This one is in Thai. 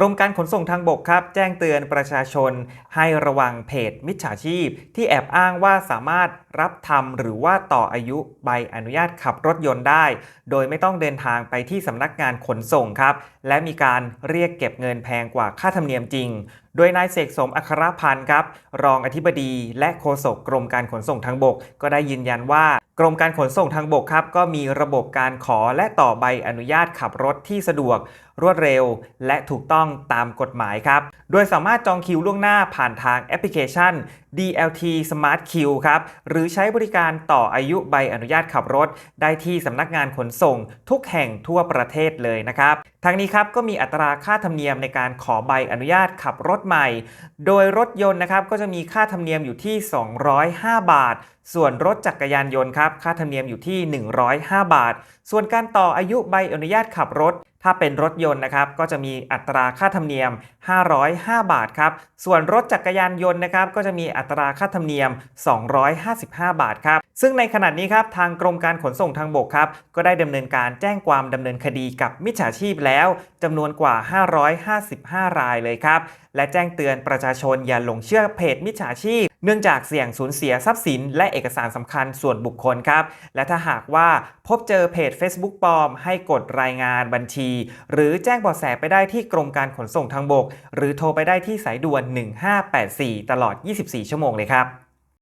กรมการขนส่งทางบกครับ แจ้งเตือนประชาชน ให้ระวังเพจมิจฉาชีพ ที่แอบอ้างว่าสามารถรับทำหรือว่าต่ออายุใบอนุญาตขับรถยนต์ได้ โดยไม่ต้องเดินทางไปที่สำนักงานขนส่งครับ และมีการเรียกเก็บเงินแพงกว่าค่าธรรมเนียมจริง โดยนายเสกสมอัครพันธ์ครับ รองอธิบดีและโฆษกกรมการขนส่งทางบก ก็ได้ยืนยันว่ากรมการขนส่งทางบกครับ ก็มีระบบการขอและต่อใบอนุญาตขับรถที่สะดวก รวดเร็ว และถูกต้องตามกฎหมายครับ โดยสามารถจองคิวล่วงหน้าผ่านทางแอปพลิเคชัน DLT Smart Q ครับ หรือใช้บริการต่ออายุใบอนุญาตขับรถ ได้ที่สำนักงานขนส่งทุกแห่งทั่วประเทศเลยนะครับ ทั้งนี้ครับก็มีอัตราค่าธรรมเนียมในการขอใบอนุญาตขับรถใหม่ โดยรถยนต์นะครับก็จะมีค่าธรรมเนียมอยู่ที่ 205 บาท ส่วนรถจักรยานยนต์ครับค่าธรรมเนียมอยู่ที่ 105 บาท ส่วนการต่ออายุใบอนุญาตขับรถถ้าเป็นรถยนต์นะครับก็จะมีอัตราค่าธรรมเนียม 505 บาทครับ ส่วนรถจักรยานยนต์นะครับก็จะมีอัตราค่าธรรมเนียม 255 บาทครับ ซึ่งในขณะนี้ครับทางกรมการขนส่งทางบกครับก็ได้ดำเนินการแจ้งความดำเนินคดีกับมิจฉาชีพแล้วจำนวนกว่า 555 รายเลยครับ และแจ้งเตือนประชาชนอย่าหลงเชื่อเพจมิจฉาชีพ เนื่องจากเสี่ยงสูญเสียทรัพย์สิน และเอกสารสำคัญส่วนบุคคลครับ และถ้าหากว่าพบเจอเพจ Facebook ปลอม ให้กดรายงานบัญชี หรือแจ้งเบาะแสไปได้ที่กรมการขนส่งทางบก หรือโทรไปได้ที่สายด่วน 1584 ตลอด 24 ชั่วโมงเลยครับ